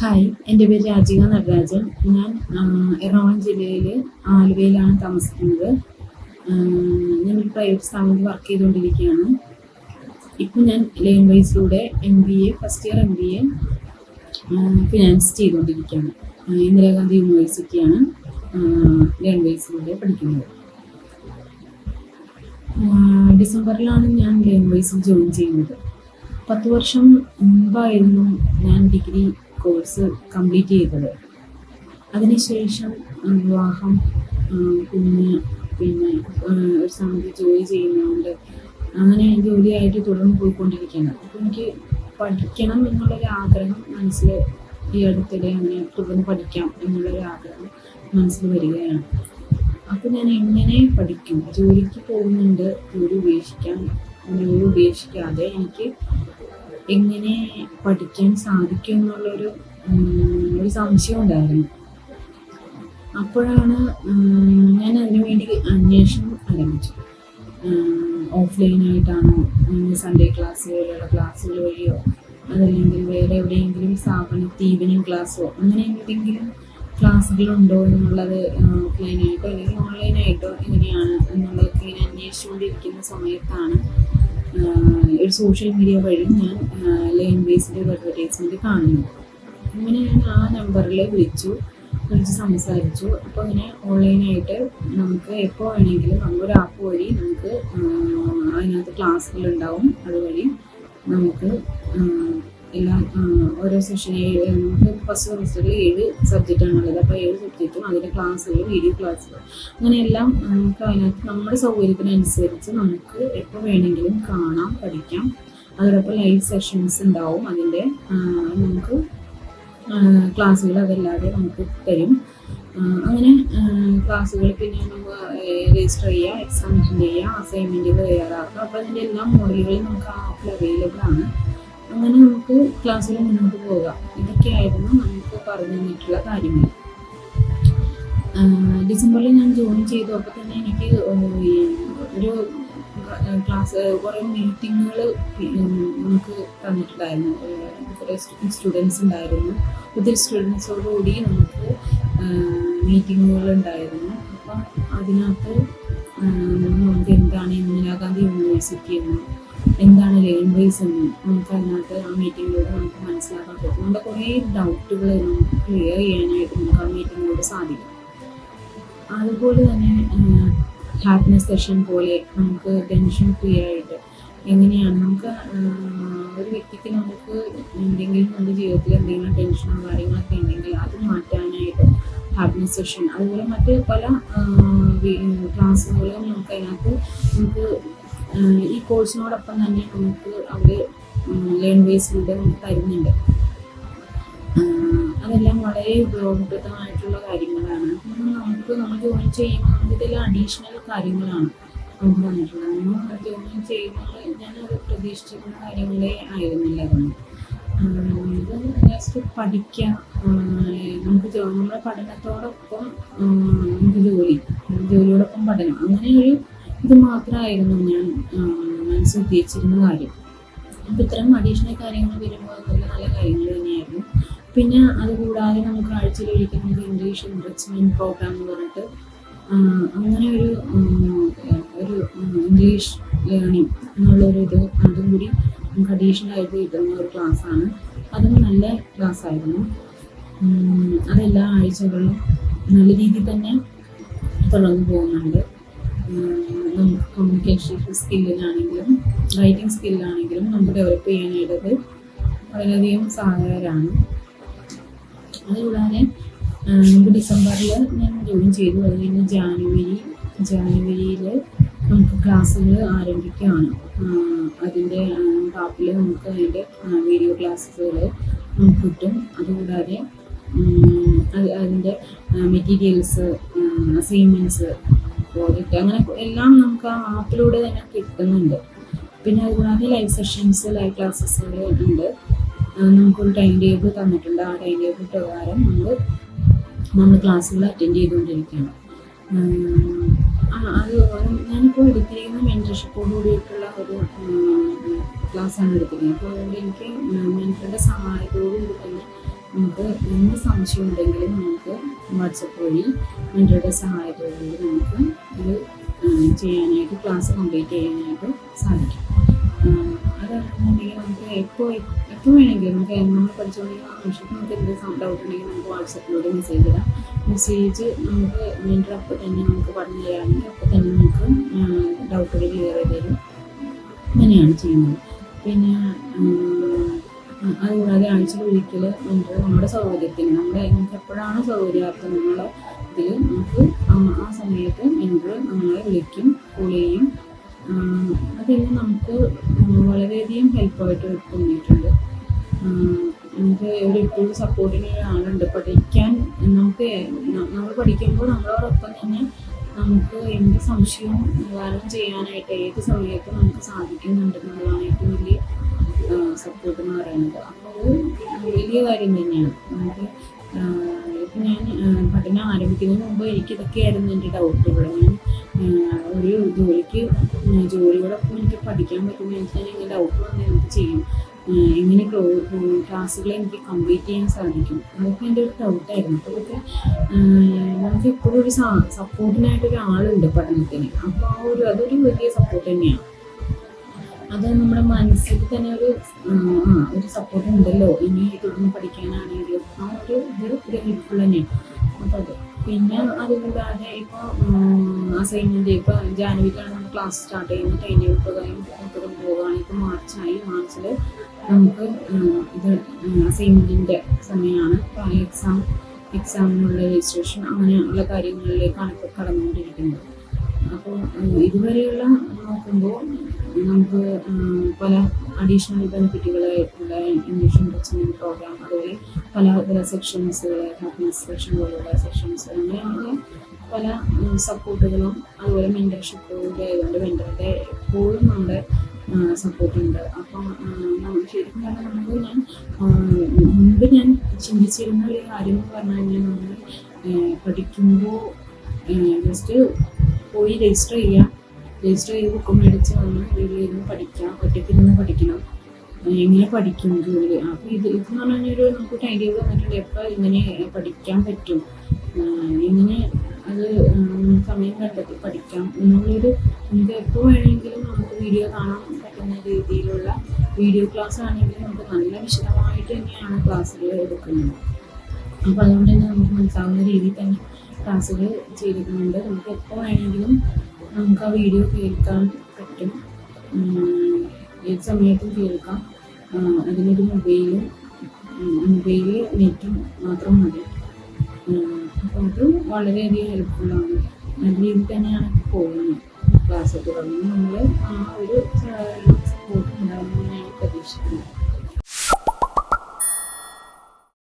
Hi എന്റെ പേര് രാജിക നടരാജൻ. ഞാൻ എറണാകുളം ജില്ലയിൽ ആലുവയിലാണ് താമസിക്കുന്നത്. ഞാൻ ഒരു പ്രൈവറ്റ് സ്ഥാപനത്തിൽ വർക്ക് ചെയ്തുകൊണ്ടിരിക്കുകയാണ്. ഇപ്പം ഞാൻ ലെയിൻ വൈസിലൂടെ M B A first year M B A finance ചെയ്തുകൊണ്ടിരിക്കുകയാണ്. ഇന്ദിരാഗാന്ധി യൂണിവേഴ്സിറ്റിയാണ് ലെയിൻ വൈസിലൂടെ പഠിക്കുന്നത്. ഡിസംബറിലാണ് ഞാൻ ലെയിൻ വൈസിൽ ജോയിൻ ചെയ്യുന്നത്. പത്ത് വർഷം മുമ്പായിരുന്നു ഞാൻ ഡിഗ്രി കോഴ്സ് കംപ്ലീറ്റ് ചെയ്തത്. അതിനുശേഷം വിവാഹം കുഞ്ഞ് പിന്നെ ഒരു സമയത്ത് ജോലി ചെയ്യുന്നതുകൊണ്ട് അങ്ങനെ ജോലിയായിട്ട് തുടർന്ന് പോയിക്കൊണ്ടിരിക്കുകയാണ്. അപ്പോൾ എനിക്ക് പഠിക്കണം എന്നുള്ളൊരു ആഗ്രഹം മനസ്സിൽ ഈ അടുത്തിടെ അങ്ങനെ തുടർന്ന് പഠിക്കാം എന്നുള്ളൊരു ആഗ്രഹം മനസ്സിൽ വരികയാണ്. അപ്പോൾ ഞാൻ എങ്ങനെ പഠിക്കും? ജോലിക്ക് പോകുന്നുണ്ട് ജോലി ഉപേക്ഷിക്കാൻ ജോലി ഉപേക്ഷിക്കാതെ എനിക്ക് എങ്ങനെ പഠിക്കാൻ സാധിക്കും എന്നുള്ളൊരു ഒരു സംശയം ഉണ്ടായിരുന്നു. അപ്പോഴാണ് ഞാൻ അതിനു വേണ്ടി അന്വേഷണം ആരംഭിച്ചു. ഓഫ്ലൈനായിട്ടാണോ സൺഡേ ക്ലാസ് പോലെയുള്ള ക്ലാസ്സുകൾ വഴിയോ അതല്ലെങ്കിൽ വേറെ എവിടെയെങ്കിലും സ്ഥാപനത്തിൽ ഈവനിങ് ക്ലാസ്സോ അങ്ങനെ എന്തെങ്കിലും ക്ലാസ്സുകളുണ്ടോ എന്നുള്ളത് ഓഫ്ലൈനായിട്ടോ അല്ലെങ്കിൽ ഓൺലൈനായിട്ടോ എങ്ങനെയാണ് എന്നുള്ളതൊക്കെ ഇങ്ങനെ അന്വേഷിച്ചുകൊണ്ടിരിക്കുന്ന സമയത്താണ് ഒരു സോഷ്യൽ മീഡിയ വഴി ഞാൻ ലൈൻ ബേസിന്റെ ഒരു അഡ്വർടൈസ്മെന്റ് കാണുന്നു. അങ്ങനെ ഞാൻ ആ നമ്പറിൽ വിളിച്ചു വിളിച്ച് സംസാരിച്ചു. അപ്പോൾ ഇങ്ങനെ ഓൺലൈനായിട്ട് നമുക്ക് എപ്പോൾ വേണമെങ്കിലും ഒരു ആപ്പ് വഴി നമുക്ക് അതിനകത്ത് ക്ലാസ്സുകൾ ഉണ്ടാവും. അതുവഴി നമുക്ക് എല്ലാം ഓരോ സെഷൻ ഫസ്റ്റ് സെമിസ്റ്ററിൽ ഏഴ് സബ്ജക്റ്റാണുള്ളത് അപ്പോൾ ഏഴ് സബ്ജക്റ്റും അതിന്റെ ക്ലാസ്സുകൾ വീഡിയോ ക്ലാസ്സുകൾ അങ്ങനെയെല്ലാം നമുക്ക് അതിനകത്ത് നമ്മുടെ സൗകര്യത്തിനനുസരിച്ച് നമുക്ക് എപ്പോൾ വേണമെങ്കിലും കാണാം പഠിക്കാം. അതോടൊപ്പം ലൈവ് സെഷൻസ് ഉണ്ടാവും. അതിന്റെ നമുക്ക് ക്ലാസ്സുകൾ അതല്ലാതെ നമുക്ക് തരും. അങ്ങനെ ക്ലാസ്സുകൾ പിന്നെ നമ്മൾ രജിസ്റ്റർ ചെയ്യാം എക്സാം അറ്റൻഡ് ചെയ്യുക അസൈൻമെന്റുകൾ തയ്യാറാക്കുക. അപ്പോൾ അതിന്റെ എല്ലാ മോഡലുകളും നമുക്ക് ആപ്പിൽ അവൈലബിൾ ആണ്. അങ്ങനെ നമുക്ക് ക്ലാസ്സിൽ മുന്നോട്ട് പോകാം ഇതൊക്കെയായിരുന്നു നമുക്ക് പറഞ്ഞു തന്നിട്ടുള്ള കാര്യങ്ങൾ. ഡിസംബറിൽ ഞാൻ ജോയിൻ ചെയ്തപ്പോൾ തന്നെ എനിക്ക് ഒരു ക്ലാസ് കുറേ മീറ്റിങ്ങുകൾ നമുക്ക് തന്നിട്ടുണ്ടായിരുന്നു. കുറേ സ്റ്റുഡൻസ് ഉണ്ടായിരുന്നു. ഒത്തിരി സ്റ്റുഡൻസോടുകൂടി നമുക്ക് മീറ്റിങ്ങുകൾ ഉണ്ടായിരുന്നു. അപ്പം അതിനകത്ത് നമുക്ക് എന്താണ് ഇന്ദിരാഗാന്ധി യൂണിവേഴ്സിറ്റി എന്നും എന്താണ് ലേൺ ബേസ് എന്ന് നമുക്ക് അതിനകത്ത് ആ മീറ്റിങ്ങിലൂടെ നമുക്ക് മനസ്സിലാക്കാൻ പറ്റും. നമ്മുടെ കുറേ ഡൗട്ടുകൾ നമുക്ക് ക്ലിയർ ചെയ്യാനായിട്ട് നമുക്ക് ആ മീറ്റിങ്ങിലൂടെ സാധിക്കും. അതുപോലെ തന്നെ ഹാപ്പിനെസ് സെഷൻ പോലെ നമുക്ക് ടെൻഷൻ ഫ്രീ ആയിട്ട് എങ്ങനെയാണ് നമുക്ക് ഒരു വ്യക്തിക്ക് നമുക്ക് എന്തെങ്കിലും നമ്മുടെ ജീവിതത്തിൽ എന്തെങ്കിലും ടെൻഷനോ കാര്യങ്ങളൊക്കെ ഉണ്ടെങ്കിൽ അത് മാറ്റാനായിട്ട് ഹാപ്പിനെസ് സെഷൻ അതുപോലെ മറ്റ് പല ക്ലാസ്സുകളും നമുക്ക് അതിനകത്ത് നമുക്ക് ഈ കോഴ്സിനോടൊപ്പം തന്നെ നമുക്ക് അവർ ലേൺ ബേസിലൂടെ നമുക്ക് തരുന്നുണ്ട്. അതെല്ലാം വളരെ ഉപയോഗപ്രദമായിട്ടുള്ള കാര്യങ്ങളാണ്. നമുക്ക് നമ്മൾ ജോയിൻ ചെയ്യുമ്പോൾ ഇതെല്ലാം അഡീഷണൽ കാര്യങ്ങളാണ് നമുക്ക് വന്നിട്ടുള്ളത്. നമ്മൾ ജോയിൻ ചെയ്യുമ്പോൾ ഞാനത് പ്രതീക്ഷിച്ചിരുന്ന കാര്യങ്ങളേ ആയിരുന്നില്ല അതൊന്നും ജസ്റ്റ് പഠിക്കാം. നമുക്ക് നമ്മുടെ പഠനത്തോടൊപ്പം നമുക്ക് ജോലി ജോലിയോടൊപ്പം പഠനം. അങ്ങനെ ഒരു ഇത് മാത്രമായിരുന്നു ഞാൻ മനസ്സിൽ ഉദ്ദേശിച്ചിരുന്ന കാര്യം. അപ്പം ഇത്തരം അഡീഷണൽ കാര്യങ്ങൾ വരുമ്പോൾ നല്ല നല്ല കാര്യങ്ങൾ തന്നെയായിരുന്നു. പിന്നെ അതുകൂടാതെ നമുക്ക് ആഴ്ചയിൽ നമുക്ക് ഇംഗ്ലീഷ് എൻറിച്ച്മെന്റ് പ്രോഗ്രാം എന്ന് പറഞ്ഞിട്ട് അങ്ങനെ ഒരു ഒരു ഇംഗ്ലീഷ് ലേണിംഗ് എന്നുള്ളൊരു ഇത് അതും കൂടി നമുക്ക് അഡീഷണൽ ആയിട്ട് കിട്ടുന്ന ഒരു ക്ലാസ്സാണ് അതും നല്ല ക്ലാസ് ആയിരുന്നു. ഉം, അതെല്ലാ ആഴ്ചകളും നല്ല രീതിയിൽ തന്നെ തുടർന്ന് പോകുന്നുണ്ട്. കമ്മ്യൂണിക്കേഷൻ സ്കില്ലിനാണെങ്കിലും റൈറ്റിംഗ് സ്കില്ലാണെങ്കിലും നമുക്ക് ഡെവലപ്പ് ചെയ്യാനായിട്ടത് വളരെയധികം സഹായകരമാണ് അതുകൂടാതെ നമുക്ക് ഡിസംബറിൽ ഞാൻ ജോയിൻ ചെയ്തു. അത് കഴിഞ്ഞ് ജാനുവരി ജാനുവരിയിൽ നമുക്ക് ക്ലാസ്സുകൾ ആരംഭിക്കുകയാണ് അതിന്റെ ആപ്പിൽ നമുക്ക് അതിന്റെ വീഡിയോ ക്ലാസ്സുകൾ നമുക്ക് കിട്ടും. അതുകൂടാതെ അതിന്റെ മെറ്റീരിയൽസ് അസൈൻമെന്റ്സ് പ്രോജക്റ്റ് അങ്ങനെ എല്ലാം നമുക്ക് ആ ആപ്പിലൂടെ തന്നെ കിട്ടുന്നുണ്ട്. പിന്നെ അതുകൂടാതെ ലൈവ് സെഷൻസ് ലൈവ് ക്ലാസ്സസുകൾ ഉണ്ട്. നമുക്കൊരു ടൈം ടേബിൾ തന്നിട്ടുണ്ട്. ആ ടൈം ടേബിൾ പ്രകാരം നമ്മൾ നമ്മൾ ക്ലാസ്സുകൾ അറ്റൻഡ് ചെയ്തുകൊണ്ടിരിക്കുകയാണ്. അത് ഞാനിപ്പോൾ എടുത്തിരിക്കുന്ന മെന്റർഷിപ്പോട് കൂടിയിട്ടുള്ള ഒരു ക്ലാസ്സാണ് എടുത്തിരിക്കുന്നത്. അപ്പോൾ അതുകൊണ്ട് എനിക്ക് മെന്ററുടെ സഹായത്തോടുകൂടി തന്നെ നമുക്ക് എന്ത് സംശയം ഉണ്ടെങ്കിലും നമുക്ക് വാട്സപ്പ് വഴി മെന്ററുടെ സഹായത്തോടുകൂടി നമുക്ക് ചെയ്യാനായിട്ട് ക്ലാസ് കംപ്ലീറ്റ് ചെയ്യാനായിട്ട് സാധിക്കും. ആ, അതാണെന്നുണ്ടെങ്കിൽ നമുക്ക് എപ്പോൾ എപ്പോൾ വേണമെങ്കിലും നമുക്ക് നമ്മൾ പഠിച്ചുകൊണ്ടിരിക്കുന്ന ആവശ്യത്തിന് നമുക്ക് എന്ത് ഡൗട്ട് ഉണ്ടെങ്കിൽ നമുക്ക് വാട്സപ്പിലൂടെ മെസ്സേജ് ഇടാം. മെസ്സേജ് നമുക്ക് വീണ്ടും അപ്പോൾ തന്നെ നമുക്ക് പറഞ്ഞു തരാമെങ്കിൽ അപ്പോൾ തന്നെ നമുക്ക് ഡൗട്ടുകൾ ക്ലിയർ ചെയ്ത് തരും. അങ്ങനെയാണ് ചെയ്യുന്നത്. പിന്നെ അതുകൂടാതെ ആഴ്ചയിൽ ഒരിക്കൽ നമ്മുടെ നമ്മുടെ സൗകര്യത്തിന് നമ്മുടെ നമുക്ക് എപ്പോഴാണ് സൗകര്യാർത്ഥം നമ്മളെ ഇതിൽ നമുക്ക് ആ സമയത്ത് മെന്റർ നമ്മളെ വിളിക്കും കോൾ അതെല്ലാം നമുക്ക് വളരെയധികം ഹെൽപ്പായിട്ട് തോന്നിയിട്ടുണ്ട്. നമുക്ക് ഇവിടെ എപ്പോഴും സപ്പോർട്ടിന് ഒരാളുണ്ട്. പഠിക്കാൻ നമുക്ക് നമ്മൾ പഠിക്കുമ്പോൾ നമ്മളോടൊപ്പം തന്നെ നമുക്ക് എന്ത് സംശയവും നിവാരണം ചെയ്യാനായിട്ട് ഏത് സമയത്തും നമുക്ക് സാധിക്കുന്നുണ്ട് എന്നുള്ളതാണ് ഏറ്റവും വലിയ സപ്പോർട്ട് എന്ന് പറയുന്നത്. അപ്പോൾ അത് വലിയ കാര്യം തന്നെയാണ്. നമുക്ക് പഠനം ആരംഭിക്കുന്നതിന് മുമ്പ് എനിക്ക് ഇതൊക്കെയായിരുന്നു എന്റെ ഡൗട്ടുകൾ ഞാൻ ഒരു ജോലിക്ക് ജോലിയോടൊപ്പം എനിക്ക് പഠിക്കാൻ പറ്റുമെന്ന് വെച്ചാൽ എന്റെ ഡൗട്ട് വന്ന് എനിക്ക് ചെയ്യും? എങ്ങനെ ക്ലോ ക്ലാസ്സുകൾ എനിക്ക് കംപ്ലീറ്റ് ചെയ്യാൻ സാധിക്കും? അതൊക്കെ എന്റെ ഒരു ഡൗട്ടായിരുന്നു അപ്പോൾ അതൊക്കെ ആ, നമുക്ക് എപ്പോഴും ഒരു സപ്പോർട്ടിനായിട്ട് ഒരാളുണ്ട് പഠനത്തിന്. അപ്പോൾ ആ ഒരു അതൊരു വലിയ സപ്പോർട്ട് തന്നെയാണ്. അത് നമ്മുടെ മനസ്സിൽ തന്നെ ഒരു ഒരു സപ്പോർട്ട് ഉണ്ടല്ലോ. ഇനി തുടർന്ന് പഠിക്കാനാണെങ്കിലും ആ ഒരു ഇത് ഒരു ഹെൽപ്ഫുൾ തന്നെയാണ്. പിന്നെ അതുകൂടാതെ ഇപ്പോൾ അസൈൻമെന്റ് ഇപ്പോൾ ജാനുവരിയിലാണ് നമ്മൾ ക്ലാസ് സ്റ്റാർട്ട് ചെയ്യുന്നത്. ടൈം ടേബിൾ പ്രകാരം ഇപ്പോഴും പോവുകയാണെങ്കിൽ ഇപ്പോൾ മാർച്ചായി. മാർച്ചിൽ നമുക്ക് ഇത് അസൈൻമെന്റിന്റെ സമയമാണ്. അപ്പോൾ എക്സാം എക്സാമിനുള്ള രജിസ്ട്രേഷൻ അങ്ങനെയുള്ള കാര്യങ്ങളിലേക്കാണ് ഇപ്പോൾ കടന്നുകൊണ്ടിരിക്കുന്നത്. അപ്പോൾ ഇതുവരെയുള്ള നോക്കുമ്പോൾ നമുക്ക് പല അഡീഷണൽ ബെനിഫിറ്റുകളായിട്ടുള്ള ഇംഗ്ലീഷ് ഇൻഡക്ഷൻ പ്രോഗ്രാം അതുപോലെ പല സെക്ഷൻസുകൾ ഹാപ്പിനെസ് സെക്ഷൻ പോലുള്ള സെക്ഷൻസ് അങ്ങനെയുള്ള പല സപ്പോർട്ടുകളും അതുപോലെ മെന്റർഷിപ്പ് കൂടി ആയതുകൊണ്ട് മെന്ററുടെ എപ്പോഴും നമ്മുടെ സപ്പോർട്ടുണ്ട് അപ്പം ശരിക്കും പറഞ്ഞാൽ നമുക്ക് ഞാൻ മുൻപ് ഞാൻ ചിന്തിച്ചിരുന്ന ഒരു കാര്യം എന്ന് പറഞ്ഞു കഴിഞ്ഞാൽ നമ്മൾ പഠിക്കുമ്പോൾ ജസ്റ്റ് പോയി രജിസ്റ്റർ ചെയ്യാം. രജിസ്റ്റർ ചെയ്ത് ബുക്ക് മേടിച്ച് വന്ന് വീട്ടിലിരുന്ന് പഠിക്കാം ഒറ്റയ്ക്ക് ഇരുന്ന് പഠിക്കണം. എങ്ങനെ പഠിക്കും ജോലി അപ്പോൾ ഇത് ഇതെന്ന് പറഞ്ഞു കഴിഞ്ഞാൽ ഒരു നമുക്ക് ടൈം തന്നിട്ടുണ്ട് എപ്പോൾ ഇങ്ങനെ പഠിക്കാൻ പറ്റും? ഇങ്ങനെ അത് സമയം കണ്ടെത്തി പഠിക്കാം എന്നുള്ളൊരു നമുക്ക് എപ്പോൾ വേണമെങ്കിലും നമുക്ക് വീഡിയോ കാണാൻ പറ്റുന്ന രീതിയിലുള്ള വീഡിയോ ക്ലാസ് ആണെങ്കിൽ നമുക്ക് നല്ല വിശദമായിട്ട് തന്നെയാണ് ക്ലാസ്സുകൾ എടുക്കുന്നത്. അപ്പോൾ അതുകൊണ്ട് തന്നെ നമുക്ക് മനസ്സിലാവുന്ന രീതിയിൽ തന്നെ ക്ലാസ്സുകൾ ചെയ്തിട്ടുണ്ട്. നമുക്ക് എപ്പോൾ വേണമെങ്കിലും നമുക്ക് ആ വീഡിയോ കേൾക്കാൻ പറ്റും. ഏത് സമയത്തും കേൾക്കാം. അതിനൊരു മൊബൈലും മൊബൈൽ നെറ്റും മാത്രം മതി. അപ്പോൾ അത് വളരെയധികം ഹെൽപ്ഫുള്ളാണ് നല്ല രീതിയിൽ തന്നെയാണ് പോകുന്നത്. ക്ലാസ് തുടങ്ങി നമ്മൾ ആ ഒരു സപ്പോർട്ട് ഉണ്ടാകുമെന്ന് ഞാൻ പ്രതീക്ഷിക്കുന്നു